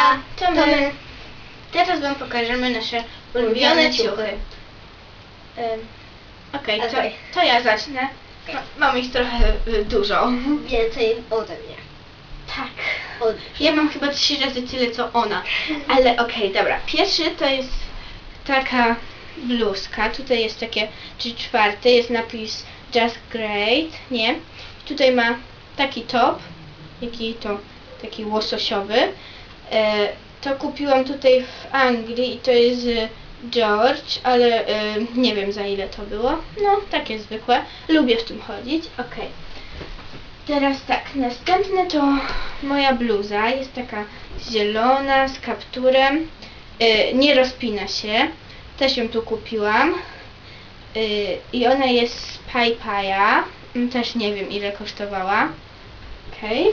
Hejka, to my. Teraz wam pokażemy nasze ulubione Ulubione ciuchy. ciuchy. Ym, Okej, to, Okej. to ja zacznę. Ma, mam ich trochę y, dużo. Więcej ode mnie. Tak. Ja mam chyba trzy razy tyle co ona. Ale okej, dobra. Pierwszy to jest taka bluzka. Tutaj jest takie trzy czwarte. Jest napis Just Great, nie? Tutaj ma taki top. Jaki to? Taki łososiowy. E, to kupiłam tutaj w Anglii i to jest e, George, ale e, nie wiem za ile to było. No, takie zwykłe. Lubię w tym chodzić. Okej. Teraz tak, następne to moja bluza. Jest taka zielona z kapturem. Nie rozpina się. Też ją tu kupiłam. I ona jest z Paipaja. Mm, Też nie wiem ile kosztowała. Okej.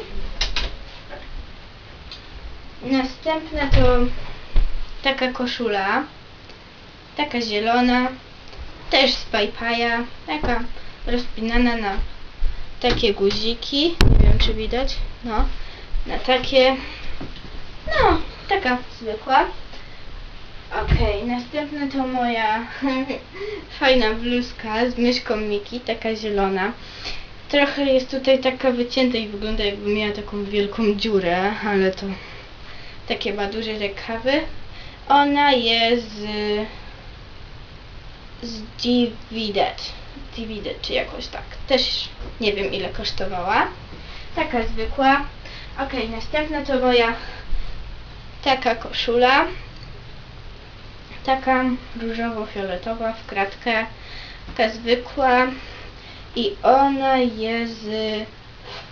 Następna to taka koszula. Taka zielona. Też z Paipaja. Taka rozpinana na takie guziki, nie wiem czy widać, no, na takie, no, taka zwykła. Okej, następna to moja fajna bluzka z myszką Miki, taka zielona. Trochę jest tutaj taka wycięta i wygląda jakby miała taką wielką dziurę, ale to takie ma duże rękawy. Ona jest z, z Divided. Divided, czy jakoś tak. Też nie wiem ile kosztowała. Taka zwykła. Okej, następna to moja taka koszula. Taka różowo-fioletowa w kratkę. Taka zwykła. I ona jest z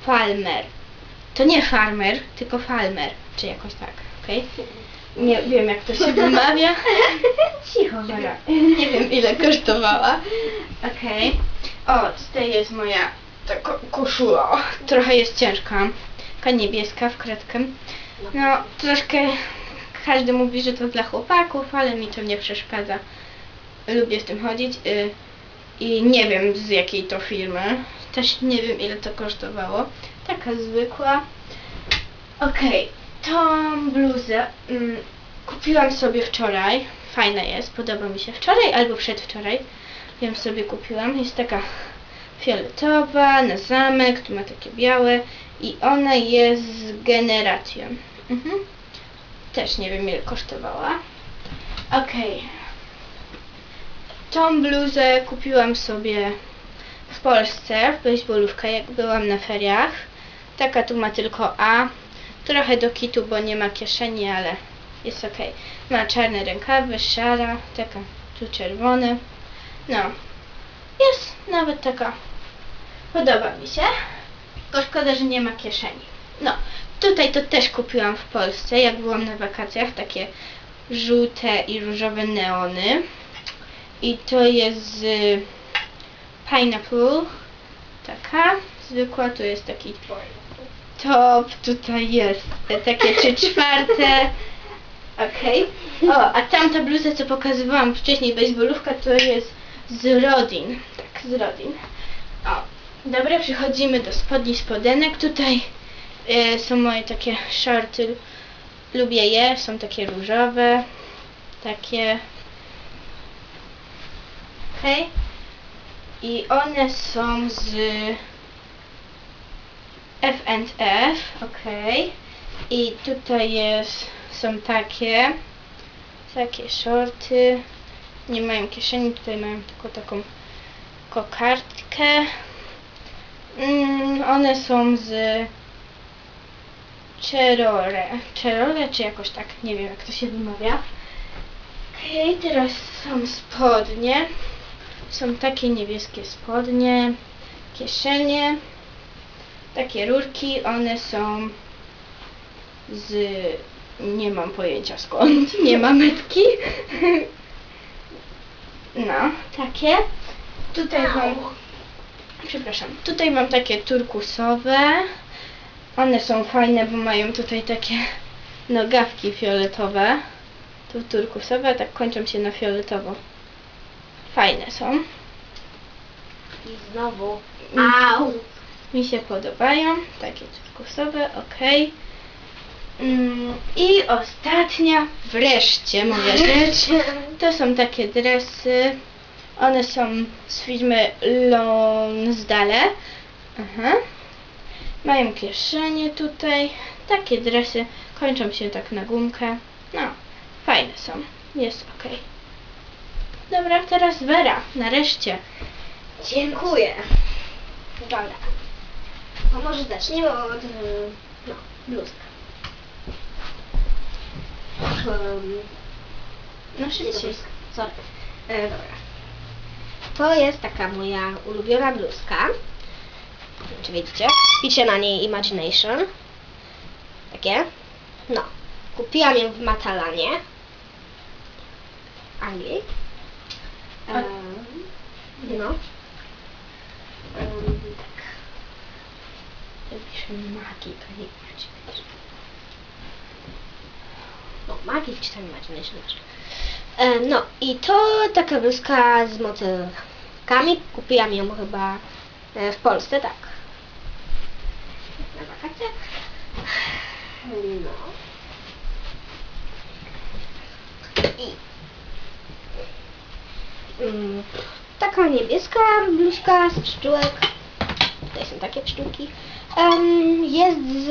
Falmer. To nie farmer, tylko Falmer, czy jakoś tak, okej? Nie wiem jak to się wymawia. Cicho, Wera. Nie wiem ile kosztowała. Okej. O, tutaj jest moja ta ko- koszula. Trochę jest ciężka. Taka niebieska w kratkę. No, troszkę każdy mówi, że to dla chłopaków, ale mi to nie przeszkadza. Lubię w tym chodzić. Y, I nie wiem z jakiej to firmy. Też nie wiem ile to kosztowało. Taka zwykła. Okej, tą bluzę mm, kupiłam sobie wczoraj. Fajna jest, podoba mi się. Wczoraj albo przedwczoraj ją sobie kupiłam. Jest taka fioletowa, na zamek, tu ma takie białe i ona jest z generacją. Mhm. Też nie wiem ile kosztowała. Okej. Tą bluzę kupiłam sobie w Polsce, w baseballówkę, jak byłam na feriach. Taka tu ma tylko A. Trochę do kitu, bo nie ma kieszeni, ale jest ok. Ma czarne rękawy, szara, taka tu czerwone. No. Jest nawet taka. Podoba mi się. Tylko szkoda, że nie ma kieszeni. No. Tutaj to też kupiłam w Polsce, jak byłam na wakacjach. Takie żółte i różowe neony. I to jest z Pineapple. Taka zwykła, tu jest taki top, tutaj jest takie trzy czwarte. Okej. O, a tamta bluza, co pokazywałam wcześniej, baseballówka, to jest z Rodin. Tak, z Rodin. O, dobra, przechodzimy do spodni spodenek. Tutaj e, są moje takie shorty. Lubię je, są takie różowe. Takie. Okej. I one są z F&F, okej. I tutaj jest, są takie, takie shorty. Nie mają kieszeni, tutaj mają tylko taką kokardkę. Mm, one są z Cerore. Cerore, czy jakoś tak, nie wiem jak to się wymawia. Okej, teraz są spodnie. Są takie niebieskie spodnie, kieszenie, takie rurki, one są z... nie mam pojęcia skąd, nie ma metki. No, takie. Tutaj mam, przepraszam, tutaj mam takie turkusowe. One są fajne, bo mają tutaj takie nogawki fioletowe. Tu turkusowe, a tak kończą się na fioletowo. Fajne są. I znowu. Mm. Au. Mi się podobają. Takie turkusowe, ok. Mm, I ostatnia, wreszcie moja rzecz, to są takie dresy. One są z firmy Lonsdale. Aha. Mają kieszenie tutaj. Takie dresy kończą się tak na gumkę. No, fajne są. Jest ok. Dobra, teraz Wera, nareszcie. Dziękuję. Dobra. A może zaczniemy od e, no, bluzka. Um, No szybciej. Sorry. E, dobra. To jest taka moja ulubiona bluzka. Czy widzicie? Pisze na niej Imagination. Takie. No. Kupiłam ją w Matalanie. Anglii. Em, no. Em, tak. Magii, to nie macie. No, Magic czy tam Imagination. E, no i to taka bluzka z motylkami. Kupiłam ją chyba e, w Polsce, tak. Na wakacjach. No. I mm, taka niebieska bluzka z pszczółek. Tutaj są takie pszczółki. Em, jest z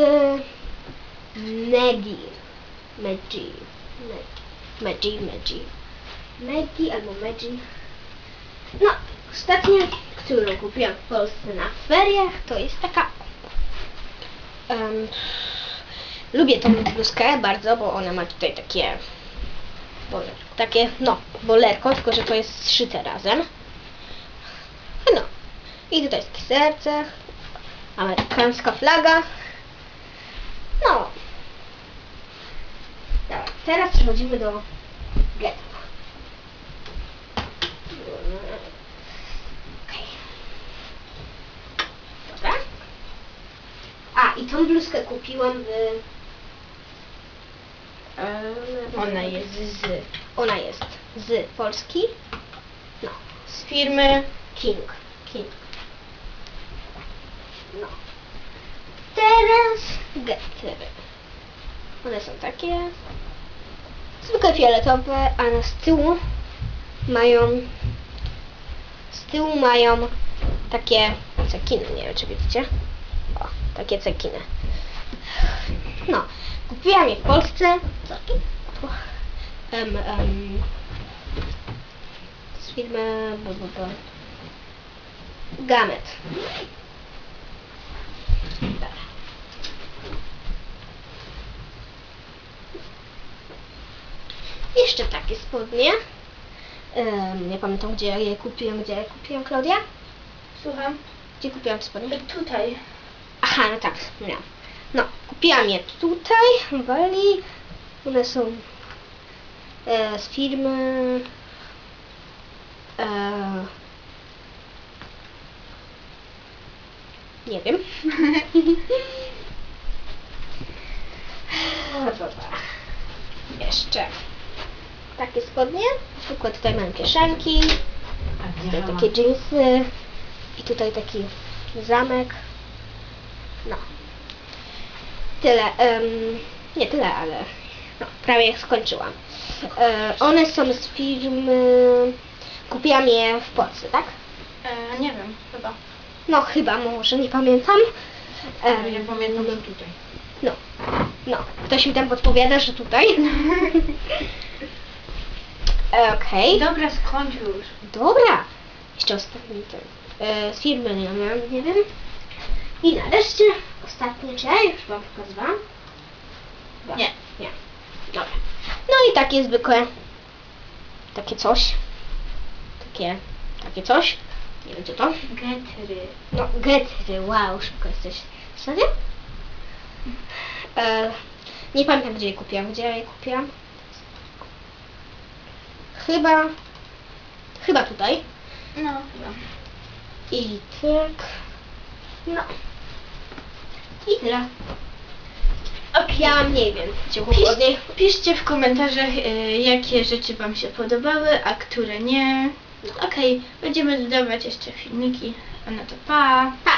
Negi. Megi. Megi, Megi. Megi albo Megi. No, ostatnia, którą kupiłam w Polsce na feriach, to jest taka. em, lubię tą bluzkę bardzo, bo ona ma tutaj takie. Boże, takie, no, bolerko, tylko że to jest zszyte razem. No. I tutaj jest takie serce. Amerykańska flaga. No, Dobra, teraz przechodzimy do getta. Dobra. A, i tą bluzkę kupiłam w... Em, Ona jest z, Ona jest z Polski. No, z firmy King. King. No. Teraz gettery. One są takie zwykle fioletowe, a z tyłu mają z tyłu mają takie cekiny, nie wiem czy widzicie. O, takie cekiny. No, kupiłam je w Polsce. Co tu? Em, em, z firmy. Gamet. Dobra. Jeszcze takie spodnie. Nie pamiętam gdzie ja je kupiłam, gdzie je kupiłam, Klaudia? Słucham? Gdzie kupiłam spodnie? Tutaj. Aha, no tak, no. No, kupiłam je tutaj, w Walii. One są e, z firmy e, nie wiem. Dobra. Jeszcze takie spodnie. Zwykłe tutaj mam kieszonki. Tutaj takie dżinsy. I tutaj taki zamek. No. Tyle. em, nie tyle, ale no, prawie skończyłam. E, one są z firmy. Kupiłam je w Polsce, tak? E, nie wiem, chyba. No chyba, może, nie pamiętam. Em, Ja pamiętam, że tutaj. No, no. Ktoś mi tam podpowiada, że tutaj. E, Okej. Dobra, skończ już. Dobra. Jeszcze ostatni ten. E, z firmy nie wiem, nie wiem. I nareszcie ostatnie, czy ja już wam pokazywałam? Chyba. Nie. Nie. Dobra. No i takie zwykłe. Takie coś. Takie. Takie coś. Nie wiem co to. Getry. No, getry, wow, szybko jesteś. Serio? E, nie pamiętam gdzie je kupiłam. Gdzie ja je kupiłam? Chyba. Chyba tutaj. No, chyba. I tak. No. I tyle. Okej. Ja mniej wiem. Gdzie Pisz, piszcie w komentarzach, e, jakie rzeczy Wam się podobały, a które nie. Okej, będziemy dodawać jeszcze filmiki. No to pa! Pa!